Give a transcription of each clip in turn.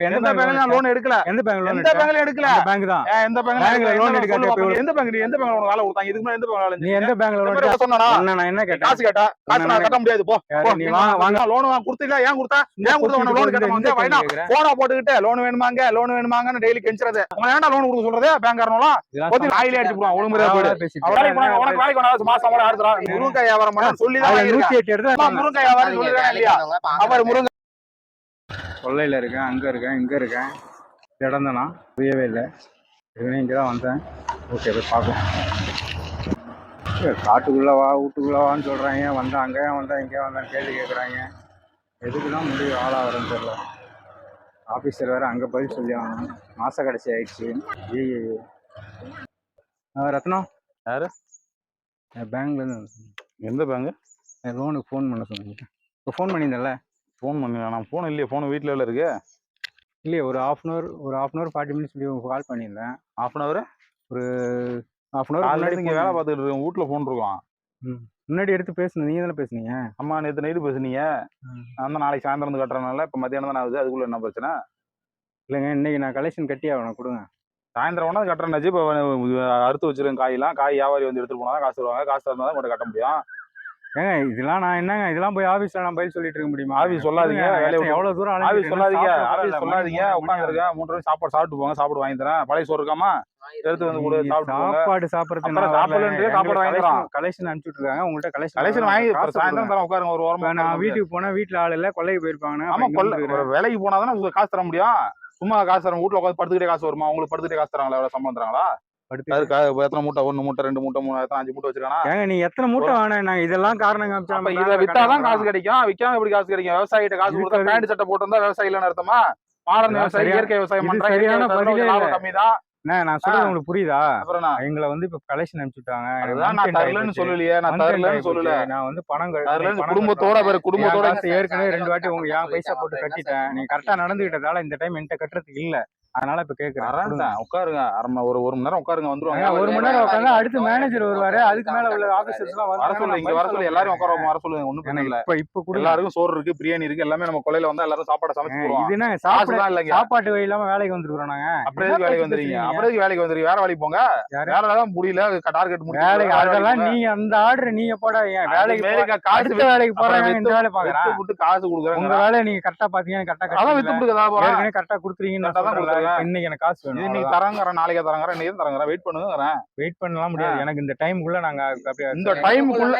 எந்த எந்த பேங்க்ல பேங்க்ல லோன் எடுக்கல? எந்த பேங்க் லோன் எந்த பேங்க்ல எடுக்கல? பேங்க் தான். ஏன் எந்த பேங்க்ல பேங்க்ல loan loan எடுக்காத எடுக்காத எப்ப எந்த பேங்க் எந்த பேங்க் உனக்கு வேலை கொடுத்தாங்க இதுக்கு முன்னாடி எந்த பேங்க் வேலை நீ எந்த பேங்க்ல லோன் செஞ்சீங்க சொன்னா என்ன நான் என்ன கேட்டேன்? காசு கேட்டா? காசு நான் கட்ட முடியாது போ. யாரு? நீ வாங்க வாங்க லோன் வாங்க கொடுத்தீங்களா ஏன் கொடுத்தா? ஏன் கொடுத்த உன லோன் கட்ட வைனா. போனா போட்டுக்கிட்டு லோன் வேணுமாங்க லோன் வேணுமாங்கன்னு டெய்லி கெஞ்சுறது. ஏன்டா லோன் கொடுக்க சொல்றது? பேங்க் காரனும் இதெல்லாம் போத்தி நாயிலே அடிச்சு போடுவான் உனக்கு வேலைக்கு மாசம் ஆடுறா முருங்கை வியாபாரம் பண்ண சொல்லி தான் எடுத்து முருங்கை வியாபாரம் இல்லையா? அவர் முருங்கை கொல்லையில இருக்கேன் அங்க இருக்கேன் இங்க இருக்கேன். இடந்தனா புரியவே இல்லை. இதுவே இங்கே தான் வந்தேன். ஓகே போய் பார்ப்போம் காட்டுக்குள்ள வா வீட்டுக்குள்ள வான்னு சொல்றாங்க. வந்தா அங்கே வந்தா இங்கே வந்தா கேள்வி கேட்குறாங்க எதுக்கு தான் முடிவு ஆளா வரேன்னு தெரியல. ஆஃபீஸர் வேற அங்கே பதில் சொல்லி ஆகணும். மாச கடைசி ஆயிடுச்சு. ஐயோ ரத்னம் யாரு? பேங்க்லேருந்து எந்த பேங்க்? லோனுக்கு ஃபோன் பண்ண சொன்னீங்க இப்போ ஃபோன் பண்ணியிருந்தேன்ல? ஃபோன் பண்ணி. நான் ஃபோன் இல்லையே ஃபோன் வீட்டில் எவ்வளோ இருக்கு. இல்லையே ஒரு ஹாஃப் அன் ஹவர் ஒரு half an hour forty minutes call பண்ணியிருந்தேன். Half an hour half an hour காலையில முன்னாடி இங்கே வேலை பார்த்துட்டு இருக்கேன். வீட்டில் ஃபோன் இருக்கும் முன்னாடி எடுத்து பேசுனது நீங்க தானே பேசுனீங்க? அம்மா நேற்று நைட்டு பேசுனீங்க. நான் தான் நாளைக்கு சாயந்தரம் வந்து கட்டுறதுனால இப்போ மத்தியானம் தான் ஆகுது. அதுக்குள்ள என்ன பிரச்சனை? இல்லைங்க இன்னைக்கு நான் கலெக்ஷன் கட்டி ஆகணும். கொடுங்க. சாயந்தரம் வேணா கட்டுறேன்னாச்சு. இப்போ அறுத்து வச்சிருக்கேன் காயெல்லாம். காய் வியாபாரி வந்து எடுத்துட்டு போனா தான் காசு தருவாங்க. காசு தந்தா தான் கொண்டு கட்ட முடியும். ஏங்க இதெல்லாம் நான் என்னங்க இதெல்லாம் போய் ஆபீஸ்ல நான் பதில் சொல்லிட்டு இருக்க முடியுமா? ஆபீஸ் சொல்லாதீங்க, வேலையை எவ்வளவு தூரம் ஆபீஸ் சொல்லாதீங்க ஆபீஸ் சொல்லாதீங்க. மணி மூணு ரூபாய் சாப்பாடு சாப்பிட்டு போங்க சாப்பாடு வாங்கி தரேன் பழைய சோறு இருக்காமா? எடுத்து வந்து கூட சாப்பாடு சாப்பிடறதுக்கு அப்புறம் சாப்பிடலன்றியே சாப்பாடு வாங்கி தரோம். கலெக்ஷன் அனுப்பிச்சுட்டு இருக்காங்க உங்கள்ட்ட கலெக்ஷன் கலெக்ஷன் வாங்கி சாயந்தரம் தரேன் உட்காருங்க ஒரு ஓரமா நான் வீட்டுக்கு போனா வீட்டுல ஆள் இல்ல கொல்லைக்கு போயிருப்பாங்க ஆமா கொல்ல ஒரு வேலைக்கு போனா தானே உங்களுக்கு காசு தர முடியும்? சும்மா காசு தரேன் வீட்டுல உட்காந்து படுத்துக்கிட்டே காசு வருமா? உங்களுக்கு படுத்துக்கிட்டே காசு தராங்களா? எவ்வளவு சம்பளம் தராங்களா? அது கா- எத்தனை மூட்டை? ஒன்னு மூட்டை ரெண்டு மூட்டை மூணு எத்தனை அஞ்சு மூட்டை வச்சிருக்கானா? ஏங்க நீ எத்தனை மூட்டை வேணாம் இதெல்லாம் காரணம் காமிச்சா இதை வித்தாதான் காசு கிடைக்கும். விக்காம எப்படி காசு கிடைக்கும்? விவசாயிகிட்ட காசு கொடுத்தா பேண்ட் சட்டை போட்டிருந்தா விவசாயி இல்லைன்னு அர்த்தமா? மாடர்ன் விவசாயி இயற்கை விவசாயம் பண்றாங்க. கம்மி தான் நான் சொல்றது உங்களுக்கு புரியுதா? எங்களை வந்து இப்ப கலெக்ஷன் அனுப்பிச்சுட்டாங்க நான் தரலன்னு. சொல்லலையே. நான் தரலன்னு. சொல்லல. நான் வந்து பணம் குடும்பத்தோட குடும்பத்தோட ஏற்கனவே ரெண்டு வாட்டி உங்க என் பைசா போட்டு கட்டிட்டேன். நீ கரெக்டா நடந்துகிட்டதால இந்த டைம் என்கிட்ட கட்டுறதுக்கு இல்ல. அதனால இப்ப கேக்குறேன். உட்காருங்க. அரை ஒரு ஒரு மணி நேரம் உட்காருங்க. வந்துருவாங்க. ஒரு மணி நேரம் உட்காந்து அடுத்து மேனேஜர் வருவாரு. அதுக்கு மேல உள்ள ஆபீசர்ஸ் எல்லாம் வர சொல்லுங்க இங்க வர சொல்லி. எல்லாரும் உட்கார வர சொல்லுங்க ஒண்ணும் பிரச்சனை இல்ல. இப்ப இப்ப கொடுங்க. எல்லாருக்கும் சோறு இருக்கு பிரியாணி இருக்கு. எல்லாமே நம்ம கொலையில வந்தா எல்லாரும் சாப்பாடு சமைச்சு போடுவோம். இது என்ன சாப்பாடு இல்லைங்க. சாப்பாட்டு வழி இல்லாம வேலைக்கு வந்துருக்கோம் நாங்க. எதுக்கு வேலைக்கு வந்துருக்கீங்க அப்புறம் எதுக்கு வேலைக்கு வந்துருக்கீங்க வேற வேலைக்கு போங்க? வேலை தான் முடியல டார்கெட் வேலைக்கு அதெல்லாம் நீங்க அந்த ஆர்டர் நீங்க போட. வேலைக்கு காசு வேலைக்கு போறாங்க இந்த வேலை பாக்குறேன் வித்து விட்டு காசு உங்க கொடுக்குறாங்க வேலையை நீங்க கரெக்டா பாத்தீங்க கரெக்டா அதான் வித்து ஏற்கனவே கரெக்டா கொடுத்துருவீங்கன்னு இன்னைக்கு எனக்கு காசு வேணும் இன்னைக்கு அவ்வளவுதான். தராங்க நாளைக்கே தராங்க இன்னைக்கு தராங்க வெயிட் பண்ணுங்க வெயிட் பண்ணலாம் முடியாது. எனக்கு இந்த டைமுக்குள்ள நாங்க அப்படியே இந்த டைம் டைமுக்குள்ள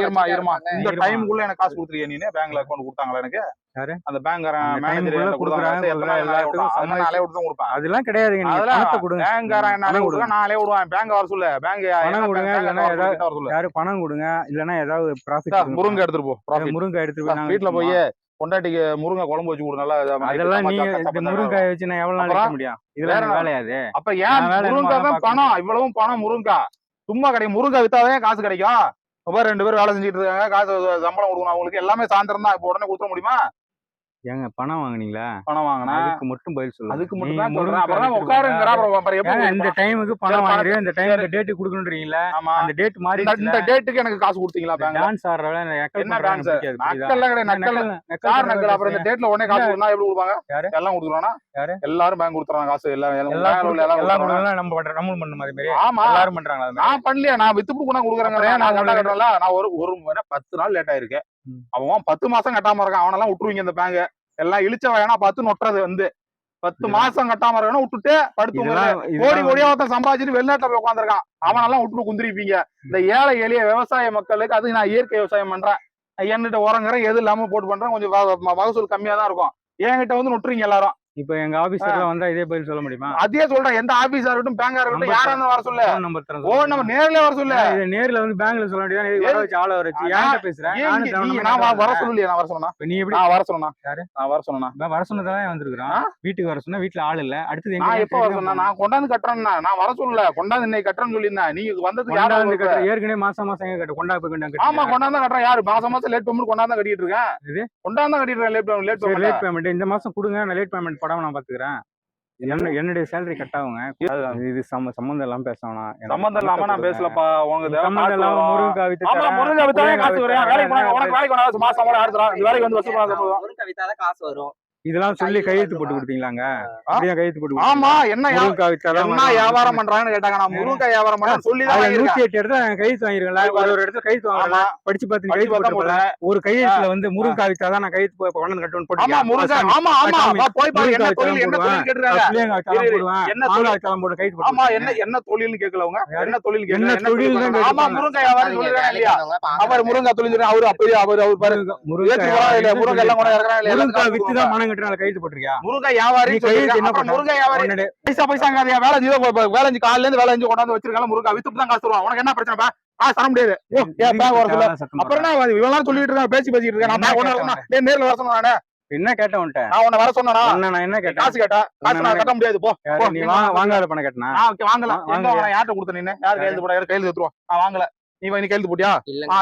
இருமா இருமா? இந்த. டைமுக்குள்ள எனக்கு காசு கொடுத்துருக்கீங்க நீ பேங்க்ல அக்கௌண்ட் கொடுத்தாங்களா எனக்கு? யாரு? அந்த பேங்க்காரன் மேனேஜர் கொடுக்குறாங்க எல்லாத்துக்கும் நாளே விட்டு தான் கொடுப்பேன் அதெல்லாம் கிடையாதுங்க. நீங்க அதெல்லாம் பணத்தை கொடுங்க. பேங்க்காரன் நாளே விடுவேன் நாளே விடுவான் பேங்க் வர சொல்லு. பேங்க் பணம் கொடுங்க, இல்லைன்னா ஏதாவது- வர சொல்லு. யாரு பணம் கொடுங்க? இல்லன்னா ஏதாவது ப்ராஃபிட் முருங்கை எடுத்துட்டு போ. முருங்கை எடுத்துட்டு போய் நாங்க வீட்டுல போய்? பொண்டாட்டிக்கு முருங்கை குழம்பு வச்சு கொடு நல்லா அதெல்லாம் நீங்க முருங்காய் வச்சு நான் எவ்வளவு நாள் முடியும்? இதெல்லாம் வேலையாது அப்ப ஏன் முருங்கை தான் பணம்? இவ்வளவும் பணம் முருங்கா. சும்மா கிடைக்கும். முருங்கை வித்தாதான் காசு கிடைக்கும். இப்ப ரெண்டு பேரும் வேலை செஞ்சுட்டு இருக்காங்க. காசு சம்பளம் கொடுக்கணும். அவங்களுக்கு எல்லாமே சாயந்தரம் தான். இப்ப உடனே கொடுத்துட முடியுமா? ஏங்க பணம் வாங்குனீங்களா? பணம் வாங்கினா அதுக்கு மட்டும் பதில் சொல்லுங்க. அதுக்கு மட்டும் தான் சொல்றேன். அப்புறம் உட்காருங்கிற. அப்புறம் அப்புறம் இந்த டைமுக்கு பணம் வாங்குறீங்க? இந்த டைம் சரி. இந்த டேட்டு கொடுக்கணுன்றீங்களா? ஆமா. அந்த டேட் மாறி இந்த டேட்டுக்கு எனக்கு காசு கொடுத்தீங்களா பேங்க் டான்ஸ் ஆடுற வேலை இந்த நக்கல் என்ன பண்றாங்க டான்ஸ்? நக்கல்ல கிடையாது நக்கல் நக்கல், நக்கல்? அப்புறம் இந்த டேட்ல உடனே காசு கொடுத்தா எப்படி கொடுப்பாங்க? எல்லாம் கொடுத்துருவானா யாரு? எல்லாரும் பேங்க் கொடுத்துறாங்க காசு. எல்லாம் எல்லாம் எல்லாம். கொடுக்கலாம், நம்ம பண்ற- நம்மளும் பண்ண மாதிரி. ஆமா. எல்லாரும் மாதிரி? நான் பண்ணலையா நான் வித்து புடுக்கு நான் கொடுக்குறேங்க நான் நான் கட்டா கட்டல நான் ஒரு ஒரு முறை பத்து நாள் லேட் ஆயிருக்கேன். அவன் பத்து மாசம் கட்டாம இருக்கான். அவனெல்லாம் விட்டுருவீங்க இந்த பேங்க் எல்லாம் இழிச்ச வேணா பத்து நொட்டுறது வந்து. பத்து மாசம் கட்டாம இருக்கணும் விட்டுட்டு படுத்து கோடி கோடியா ஒருத்தன் சம்பாதிச்சுட்டு வெளிநாட்டுல போய் உட்காந்துருக்கான் அவனெல்லாம் விட்டுட்டு குந்திருப்பீங்க. இந்த ஏழை எளிய விவசாய மக்களுக்கு அது நான் இயற்கை விவசாயம் பண்றேன். என்கிட்ட உரங்குறேன் எது இல்லாம போட்டு பண்றேன். கொஞ்சம் மகசூல் கம்மியா தான் இருக்கும். என்கிட்ட வந்து நொட்டுறீங்க எல்லாரும். இப்ப எங்க ஆபீசர்ல வந்தா இதே பதில் சொல்ல முடியுமா? அதே சொல்றேன். எந்த ஆபீஸா இருக்கட்டும் பேங்கா இருக்கட்டும் நம்பர் யாரா வர சொல்லு. Number தரேன் ஓ. நம்ம நேர்ல வர சொல்லு. இதை நேர்ல வந்து பேங்க்ல சொல்ல வேண்டியது எதுக்கு வர வச்சு ஆள வர வச்சு. பேசுறேன் நான் வர. சொல்லலையே? நான் வர சொன்னா. நீ எப்படி நான் வர சொன்னா. யாரு? நான் வர சொன்னா. நான் வர சொன்னதானே வந்திருக்கான் வீட்டுக்கு வர சொன்னா வீட்டுல ஆள் இல்ல. அடுத்தது எங்க நான் எப்ப வர சொன்னா? நான் கொண்டாந்து கட்டுறேன்னா. நான் வர சொல்லல. கொண்டாந்து இன்னைக்கு கட்டுறேன்னு சொல்லியிருந்தேன் நீங்க வந்ததுக்கு யாரும் கொண்டாந்து கட்டுற? ஏற்கனவே மாசம் மாசம் எங்க கட்டு கொண்டா போய் கொண்டாந்து ஆமா கொண்டாந்து கட்டுறேன். யாரு? மாசம் மாசம் லேட் பேமெண்ட் கொண்டாந்து கட்டிட்டு இருக்கேன். இது? கொண்டாந்து கட்டிட்டு இருக்கேன். லேட் பேமெண்ட் லேட் பேமெண்ட் இந்த மாசம் கொடுங்க. நான் லேட் பேமெண்ட் படாம நான் பாத்துக்கிறேன். என்ன? என்னுடைய சேலரி கட் ஆகுங்க. இது சம்ம சம்மந்தம் எல்லாம் பேச வேணாம். எனக்கு சம்பந்தம் இல்லாம நான். பேசலப்பா உங்க சம்மந்தம் இல்லாம. முருங்கக்காய் வித்து ஆமா முருங்கக்காய் காசு வரும். வேலைக்கு போனா உனக்கு வேலைக்கு போனா மாசம் சம்பளம் ஆடுறான் இந்த வேலைக்கு வந்து வசூல் பண்ண சொல்லுவான் முருங்கை வித்தாதான் காசு வரும். இதெல்லாம் சொல்லி கையெழுத்து? போட்டு கொடுத்தீங்களாங்க? அப்படியே கையெழுத்து போட்டு ஆமா என்ன என்ன வியாபாரம் பண்றாங்கன்னு கேட்டாங்க. நான் முருங்கை வியாபாரம் பண்ண சொல்லி தான். நூத்தி எட்டு இடத்துல கையெழுத்து வாங்கிருக்கேன் ஒரு ஒரு இடத்துல கையெழுத்து ஆமா. வாங்கல படிச்சு பார்த்து கையெழுத்து போட்டு. ஒரு கையெழுத்துல வந்து முருங்கக்காய் வித்தாதான் நான் கையெழுத்து கொண்டு கட்டணும் ஆமா முருங்கை ஆமா ஆமா. போய் பாரு. என்ன முருங்கை தொழில்? என்ன தொழில். போடுவேன். என்ன வித்தாலும் போட்டு கையெழுத்து போட்டு ஆமா. என்ன என்ன தொழில்னு கேட்கலவங்க? யாரு? என்ன தொழில் என்ன தொழில் தான் ஆமா. முருங்கை வியாபாரம் சொல்லிருக்காங்க இல்லையா? அவர் முருங்கை தொழில். அவரு அப்படி அவர் அவர் பாரு. முருங்கை முருங்கை எல்லாம் கூட இறக்குறாங்க எல்லாத்துக்கும் வித்து தான் பணம் கட்டுறாங்க கையெழுத்து போட்டிருக்கியா? முருங்கை வியாபாரி? முருங்கை வியாபாரி பைசா பைசாங்காதியா வேலை தான் வேலை செஞ்சு காலையில இருந்து வேலை செஞ்சு கொண்டாந்து வச்சிருக்காங்க முருங்கா வித்து தான் காசு தருவான். உனக்கு என்ன பிரச்சனை காசு தர முடியாது. அப்புறம். என்ன சொல்லிட்டு இருக்கேன் பேசி பேசிட்டு இருக்கேன் நான் நேர்ல வர சொன்னா நானு. என்ன கேட்டேன் உன்ட்ட? நான் வர சொன்னா நான் என்ன கேட்டேன்? காசு கேட்டா காசு நான் கட்ட முடியாது போ. நீ? வாங்காத பணம் கட்டினா? ஆ ஓகே வாங்கல வா- எங்க வாங்க. யார்ட்ட கொடுத்த நீ யார் கையெழுத்து போட யார் கையெழுத்து எடுத்துருவா? நான் வாங்கல. நீ நீ கையெழுத்து போட்டியா?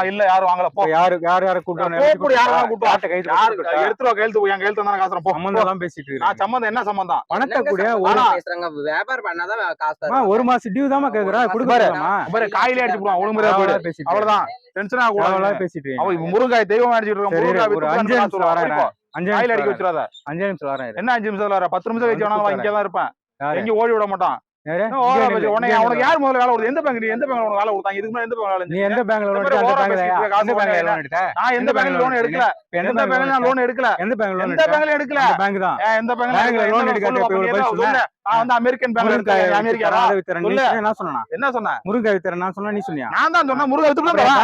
இல்ல யாரும் வாங்கல. போ. யாரு யார் யார கூட்டணும் போ, போடு, யாரை வேணா கூட்டு வா. கைது யாரு எடுத்துருவா கையெழுத்து போய் என் கையெழுத்து வந்தா காசு சம்பந்தம் எல்லாம் பேசிட்டு நான் இருக்காங்க சம்மந்தம் என்ன சம்பந்தம்? பணத்தை கூட சம்பந்தம்? ஒரு பேசுறாங்க. வியாபாரம் பண்ணாதான் காசு. ஒரு மாசம் டியூ தாமா கேக்குறா? போறாமா பாரு காயிலே அடிச்சு போடுவான் ஒழுங்கு முறையா போயிடு பேசிட்டு அவ்வளவுதான். டென்ஷனா கூட பேசிட்டு அவ இருக்கீங்க. முருங்காய் தெய்வம் அடிச்சிட்டு இருக்க சரி, முருங்காய் ஒரு அஞ்சு நிமிஷம். வரேன். அஞ்சு காயில அடிக்க நிமிஷம் வரேன். வச்சிடாத. அஞ்சு நிமிஷம் வரேன். என்ன அஞ்சு நிமிஷத்துல வர? பத்து நிமிஷம் வச்சு வேணாலும் இங்கே தான் இருப்பேன்? எங்கேயும் ஓடி விட மாட்டான். என்ன உனக்கு. யார் முதல்ல வேலை கொடுத்து எந்த பேங்க் நீ எந்த பேங்க் உனக்கு வேலை கொடுத்தாங்க இதுக்கு எந்த பேங்க் வேலை நீ? எந்த பேங்க்ல எடுத்த? அந்த பேங்க்ல காசு எந்த பேங்க்ல எடுத்த? நான் எந்த பேங்க்ல பேங்க்ல லோன் எடுக்கல எந்த பேங்க்ல பேங்க்ல நான் லோன் எடுக்கல எந்த பேங்க்ல எந்த எடுத்த? பேங்க்ல எடுக்கல பேங்க் தான். எந்த பேங்க்ல பேங்க்ல என்ன எடுக்காத, இப்ப சொல்லு. நான் வந்து அமெரிக்கன் பேங்க்ல வித்து அமெரிக்கா அதை வித்துறேன். நீ நான் சொன்னேனா? என்ன சொன்னேன் முருங்கைக்காய் வித்துறேன், நான் சொன்னா, நீ சொன்னியா? நான் தான் சொன்னேன் முருகன் வித்து கொடுத்தா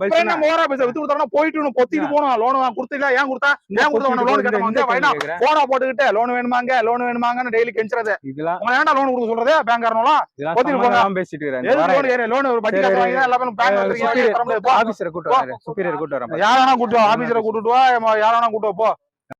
பேங்க்ல என்ன ஓவரா பேச வித்து போயிட்டு இன்னும் பொத்திட்டு போகணும் லோன் வாங்க கொடுத்தீங்களா ஏன் கொடுத்தா ஏன் கொடுத்த உனக்கு லோன் கேட்ட வந்து வைனா போட்டுக்கிட்டு லோன் வேணுமாங்க லோன் வேணுமாங்கன்னு டெய்லி கெஞ்சுறது இதெல்லாம் லோன் கொடுக்க சொல்றது பேங்காரனும் இதெல்லாம் போத்திட்டு சம்பந்தம் போங்க. இல்லாம பேசிட்டு இருக்கிறேன். லோன் ஒரு எல்லாமே பேங்க். ஆபீசரை கூட்டு வரேன். கூட்டு வரேன். யாரானா கூட்டு வா ஆபீசரை கூட்டிட்டு வா யாரானா கூட்டு போ